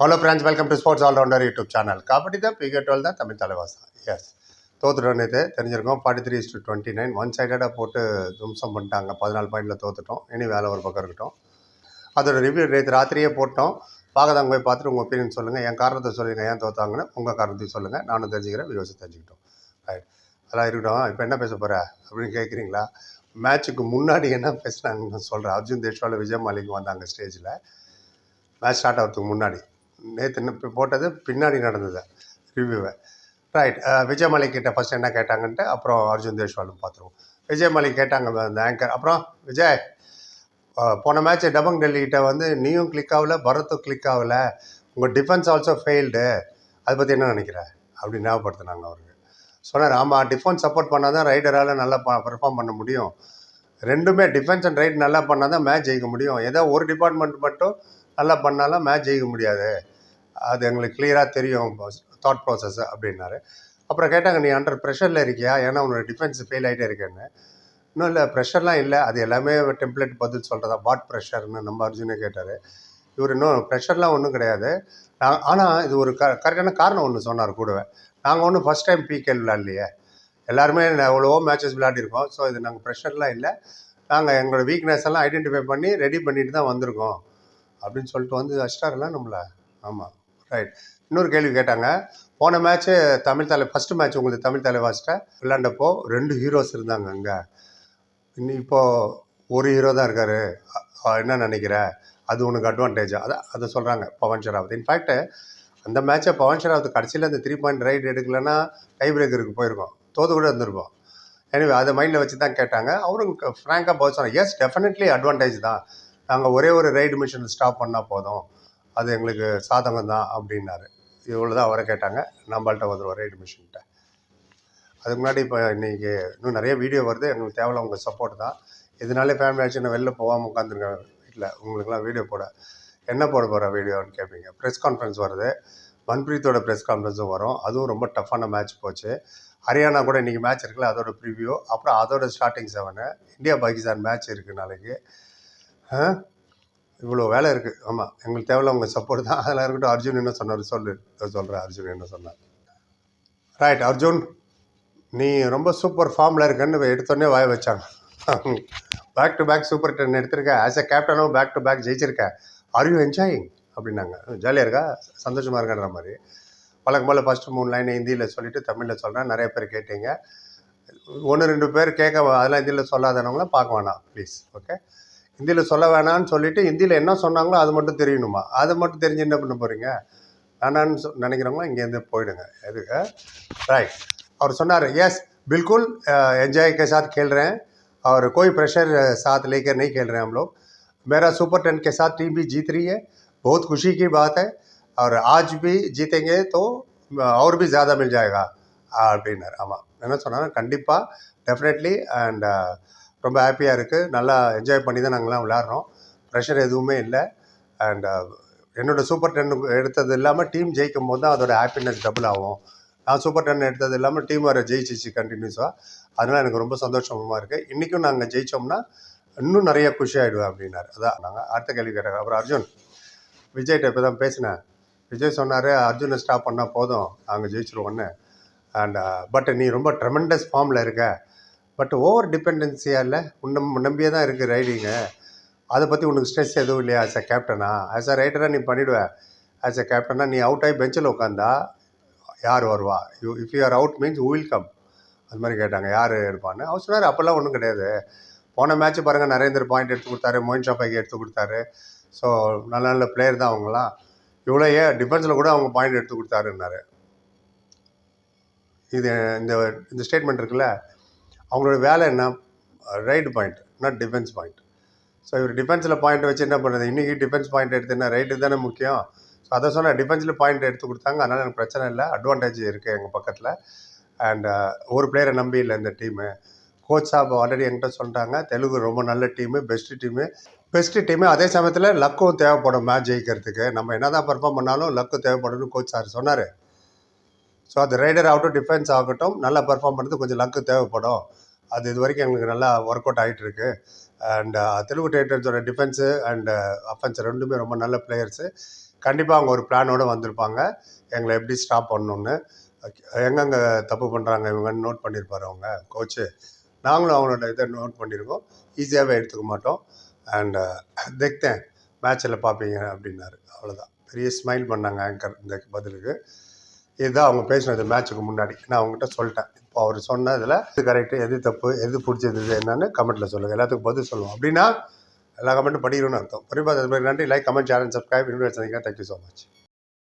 Hello friends welcome to sports allrounder YouTube channel kabaddi தான் PK twelve தான் Tamil தலைவாசா? S தோத்துட்டோம் இது தெரிஞ்சிருக்கோம் forty three to twenty nine one சைடடாக போட்டு தும்சம் பண்ணிட்டாங்க. பதினாலு பாயிண்டில் தோத்துட்டோம். இனி வேலை ஒரு பக்கம் இருக்கட்டும். அதோட ரிவ்யூ நேற்று ராத்திரியே போட்டோம். பார்க்கதாங்க போய் பார்த்துட்டு உங்கள் ஒப்பீனியன் சொல்லுங்கள் என் காரணத்தை சொல்லுங்கள் ஏன் தோத்தாங்கன்னு உங்கள் காரணத்தையும் சொல்லுங்கள் நானும் தெரிஞ்சுக்கிறேன் வியூஸை தெரிஞ்சுக்கிட்டோம். ரைட் அதெல்லாம் இருக்கட்டும். இப்போ என்ன பேச போகிற அப்படின்னு கேட்குறீங்களா மேட்ச்சுக்கு முன்னாடி என்ன பேசுனாங்கன்னு சொல்கிறேன் அர்ஜுன் தேஷ்வால் விஜய் மாலிக் வந்தாங்க ஸ்டேஜில் மேட்ச் ஸ்டார்ட் ஆகிறதுக்கு முன்னாடி. நேற்று போட்டது? பின்னாடி நடந்தது ரிவ்யூவை ரைட் விஜய் மலிக் கிட்ட ஃபஸ்ட் என்ன கேட்டாங்கன்ட்டு அப்புறம் அர்ஜுன் தேஷ்வாலும் பார்த்துருவோம் விஜய் மலிக் கேட்டாங்க அந்த ஆங்கர் அப்புறம் விஜய் போன மேட்ச் டபங் டெல்லிக்கிட்ட வந்து நீயும் கிளிக் ஆகல பரத்தும் கிளிக் ஆகல உங்கள் டிஃபென்ஸ் ஆல்சோ ஃபெயில்டு அதை பற்றி என்ன நினைக்கிற? அப்படி ஞாபகப்படுத்தினாங்க அவருக்கு சொன்னார் ஆமாம் டிஃபென்ஸ் சப்போர்ட் பண்ணால் தான் ரைடரால் நல்லா பெர்ஃபார்ம் பண்ண முடியும். ரெண்டுமே டிஃபென்ஸ் அண்ட் ரைட் நல்லா பண்ணால் தான் மேட்ச் ஜெயிக்க முடியும். ஏதோ ஒரு டிபார்ட்மெண்ட் மட்டும் நல்லா பண்ணாலும் மேட்ச் ஜெயிக்க முடியாது. அது எங்களுக்கு கிளியராக தெரியும் தாட் ப்ராசஸ் அப்படின்னாரு. அப்புறம் கேட்டாங்க நீ அண்டர் ப்ரெஷரில் இருக்கியா? ஏன்னா உன்னோட டிஃபென்ஸ் ஃபெயில் ஆகிட்டே இருக்கேன்னு. இன்னும் இல்லை ப்ரெஷர்லாம் இல்லை. அது எல்லாமே டெம்ப்ளேட் பதில் சொல்கிறதா வாட் ப்ரெஷர்னு நம்ம அர்ஜுனே கேட்டார். இவர் இன்னும் ப்ரெஷர்லாம் ஒன்றும் கிடையாது. நான் ஆனால் இது ஒரு க கரெக்டான காரணம் ஒன்று சொன்னார் கூடவே நாங்கள் ஒன்றும் ஃபஸ்ட் டைம் பிகேல் விளாட்லையே எல்லாருமே எவ்வளவோ மேட்சஸ் விளையாடிருக்கோம். ஸோ இது நாங்கள் ப்ரெஷர்லாம் இல்லை. நாங்கள் எங்களோட வீக்னஸ் எல்லாம் ஐடென்டிஃபை பண்ணி ரெடி பண்ணிட்டு தான் வந்திருக்கோம். அப்படின்னு சொல்லிட்டு வந்து அஷ்டார்ல நம்மளை ஆமாம் ரைட் இன்னொரு கேள்வி கேட்டாங்க. போன மேட்ச்சு தமிழ் தலை ஃபஸ்ட்டு மேட்ச் உங்களுக்கு தமிழ் தலைவாசிட்ட விளாண்டப்போ ரெண்டு ஹீரோஸ் இருந்தாங்க அங்கே. இன்னும் இப்போது ஒரு ஹீரோ தான் இருக்காரு. என்ன நினைக்கிற? அது உனக்கு அட்வான்டேஜ் அதை அதை சொல்கிறாங்க பவன் ஷராவத். இன்ஃபேக்ட் அந்த மேட்ச்சை பவன் ஷராவத் கடைசியில் அந்த த்ரீ பாயிண்ட் ரைட் எடுக்கலைன்னா டை பிரேக்கருக்கு போயிருக்கோம். தோது கூட இருந்திருப்போம். எனவே அதை மைண்டில் வச்சு தான் கேட்டாங்க. அவரும் ஃப்ராங்காக போக சொன்னாங்க எஸ் டெஃபினெட்லி அட்வான்டேஜ் தான். நாங்கள் ஒரே ஒரு ரைடு மிஷின் ஸ்டாப் பண்ணால் போதும். அது எங்களுக்கு சாதகம் தான் அப்படின்னாரு. இவ்வளோ தான் அவரை கேட்டாங்க. நம்மள்கிட்ட வந்துடுவோம் ரைடு மிஷின்கிட்ட அதுக்கு முன்னாடி இப்போ இன்றைக்கி இன்னும் நிறைய வீடியோ வருது. எங்களுக்கு தேவையில்ல உங்கள் சப்போர்ட் தான். இதனாலே ஃபேமிலி ஆச்சு நான் வெளில போகாமல் உட்காந்துருக்கேன் வீட்டில் உங்களுக்குலாம் வீடியோ போட. என்ன போட போகிற வீடியோன்னு கேட்பீங்க ப்ரெஸ் கான்ஃபரன்ஸ் வருது. மன்பிரீத்தோட ப்ரெஸ் கான்ஃபரன்ஸும் வரும். அதுவும் ரொம்ப டஃப்பான மேட்ச் போச்சு. ஹரியானா கூட இன்றைக்கி மேட்ச் இருக்குல்ல அதோட ப்ரிவியூ அப்புறம் அதோட starting seven India Pakistan match இருக்குது நாளைக்கு. இவ்வளோ வேலை இருக்குது ஆமாம் எங்களுக்கு தேவையில்ல உங்கள் சப்போர்ட் தான். அதெல்லாம் இருக்கட்டும். அர்ஜுன் என்ன சொன்னார் சொல்லு. சொல்கிறேன் அர்ஜுன் என்ன சொன்னார். ரைட் அர்ஜுன் நீ ரொம்ப சூப்பர் ஃபார்மில் இருக்கன்னு எடுத்தோடனே வாய வச்சாங்க. Back to back super ten எடுத்திருக்க. ஆஸ் எ கேப்டனும் பேக் டு பேக் ஜெயிச்சிருக்க. ஆர் யூ என்ஜாயிங் அப்படின்னாங்க. ஜாலியாக இருக்கா? சந்தோஷமாக இருக்கேன்ற மாதிரி. வழக்கம் போல் ஃபஸ்ட்டு மூணு லைன் ஹிந்தியில் சொல்லிவிட்டு தமிழில் சொல்கிறேன் நிறைய பேர் கேட்டீங்க. ஒன்று ரெண்டு பேர் கேட்க அதெல்லாம் ஹிந்தியில் சொல்லாதவங்களாம் பார்க்க வேணாம் ப்ளீஸ் ஓகே ஹிந்தியில் சொல்ல வேணாம்னு சொல்லிட்டு ஹிந்தியில் என்ன சொன்னாங்களோ அது மட்டும் தெரியணுமா அதை மட்டும் தெரிஞ்சு என்ன பண்ண போகிறீங்க வேணான்னு சொ நினைக்கிறவங்க இங்கேருந்து போயிடுங்க எதுக்கு ரைட் और சொன்னார் यस बिल्कुल एंजॉय के साथ खेल रहे हैं और कोई प्रेशर साथ लेकर नहीं खेल रहे हैं हम लोग मेरा सुपर टेन के साथ टीम भी जीत रही है बहुत खुशी की बात है और आज भी जीतेंगे तो और भी ज़्यादा मिल जाएगा அப்படின்னார் ஆமாம் என்ன சொன்னாங்க கண்டிப்பாக டெஃபினெட்லி அண்ட் ரொம்ப ஹாப்பியாக இருக்குது நல்லா என்ஜாய் பண்ணி தான் நாங்கள்லாம் விளாட்றோம் ப்ரெஷர் எதுவுமே இல்லை. அண்ட் uh, என்னோட சூப்பர் டென் எடுத்தது இல்லாமல் டீம் ஜெயிக்கும் போது தான் அதோட ஹாப்பினஸ் டபுள் ஆகும். நான் சூப்பர் டென் எடுத்தது இல்லாமல் டீம் வர ஜெயிச்சிச்சு கண்டினியூஸாக அதனால் எனக்கு ரொம்ப சந்தோஷமாக இருக்குது இன்றைக்கும் நாங்கள் ஜெயித்தோம்னா இன்னும் நிறைய குஷி ஆகிடுவேன் அப்படின்னாரு. அதான் நாங்கள் அடுத்த கேள்வி கேட்டாங்க அப்புறம் அர்ஜுன் விஜய்கிட்ட இப்போ தான் பேசினேன். விஜய் சொன்னார் அர்ஜுனை ஸ்டாப் பண்ணால் போதும். நாங்கள் ஜெயிச்சிருவோன்னு அண்ட் பட் uh, நீ ரொம்ப ட்ரெமெண்டஸ் ஃபார்மில் இருக்க. பட் ஓவர் டிபெண்டன்சியாக இல்லை. உன் நம்பியே தான் இருக்குது ரைடிங்கு. அதை பற்றி உனக்கு ஸ்ட்ரெஸ் எதுவும் இல்லையா ஆஸ் அ கேப்டனா ஆஸ் அ ரைடராக நீ பண்ணிவிடுவேன் ஆஸ் அ கேப்டனா நீ அவுட் ஆகி பெஞ்சில் உட்காந்தா யார் வருவா? You if you are out means will come அது மாதிரி கேட்டாங்க. யார் எடுப்பான்னு அவர் சொன்னார் அப்போல்லாம் ஒன்றும் கிடையாது. போன மேட்ச் பாருங்கள் நரேந்தர் பாயிண்ட் எடுத்து கொடுத்தாரு மோயின் ஷாப்பாய்க்கு எடுத்து கொடுத்தாரு. ஸோ நல்ல நல்ல பிளேயர் தான் அவங்களாம் இவ்வளோ ஏன்? டிஃபென்ஸில் கூட அவங்க பாயிண்ட் எடுத்து கொடுத்தாருன்னாரு. இது இந்த இந்த ஸ்டேட்மெண்ட் இருக்குல்ல? அவங்களோட வேலை என்ன? Raid point not defence point so இவர் டிஃபென்ஸில் பாயிண்ட் வச்சு என்ன பண்ணுறது இன்றைக்கி டிஃபென்ஸ் பாயிண்ட் எடுத்து என்ன? ரைட்டு தானே முக்கியம். ஸோ அதை சொன்னால் டிஃபென்ஸில் பாயிண்ட் எடுத்து கொடுத்தாங்க. அதனால் எனக்கு பிரச்சனை இல்லை. அட்வான்டேஜ் இருக்குது எங்கள் பக்கத்தில். அண்ட் ஒரு பிளேயரை நம்பி இல்லை இந்த டீமு கோச் சாப் ஆல்ரெடி என்கிட்ட சொல்லிட்டாங்க. தெலுங்கு ரொம்ப நல்ல team best team best team அதே சமயத்தில் லக்கும் தேவைப்படும் மேட்ச் ஜெயிக்கிறதுக்கு. நம்ம என்ன தான் பர்ஃபார்ம் பண்ணாலும் லக்கு தேவைப்படும்னு கோச் சார் சொன்னார். ஸோ அது ரைடர் ஆகட்டும் டிஃபென்ஸ் ஆகட்டும் நல்லா பர்ஃபார்ம் பண்ணுறது கொஞ்சம் லக்கு தேவைப்படும். அது இது வரைக்கும் எங்களுக்கு நல்லா ஒர்க் அவுட் ஆகிட்டு இருக்கு அண்ட் தெலுங்கு டைட்டன்ஸோட டிஃபென்ஸு அண்டு அஃபென்ஸ் ரெண்டுமே ரொம்ப நல்ல பிளேயர்ஸு கண்டிப்பாக அவங்க ஒரு பிளானோடு வந்திருப்பாங்க. எங்களை எப்படி ஸ்டாப் பண்ணணுன்னு எங்கெங்கே தப்பு பண்ணுறாங்க இவங்கன்னு நோட் பண்ணியிருப்பார் அவங்க கோச்சு நாங்களும் அவங்களோட இதை நோட் பண்ணியிருக்கோம் ஈஸியாகவே எடுத்துக்க மாட்டோம். அண்ட் தெக்தேன் மேட்ச்சில் பார்ப்பீங்க அப்படின்னாரு. அவ்வளோதான் பெரிய ஸ்மைல் பண்ணாங்க ஆங்கர் இந்த பதிலுக்கு. இதுதான் அவங்க பேசினது மேட்ச்சுக்கு முன்னாடி. நான் அவங்ககிட்ட சொல்லிட்டேன். இப்போ அவர் சொன்னதில் எது கரெக்டு எது தப்பு எது பிடிச்சது இது என்னன்னு கமெண்ட்டில் சொல்லுங்கள் எல்லாத்துக்கும் பதில் சொல்லுவோம். அப்படின்னா எல்லா கமெண்ட்டும் படிக்கணும்னு அர்த்தம். புரியுமா அது மாதிரி நன்றி. லைக் கமெண்ட் சேனல் சப்ஸ்கிரைப் இன்னும் வச்சுருந்தீங்க தேங்க்யூ ஸோ மச்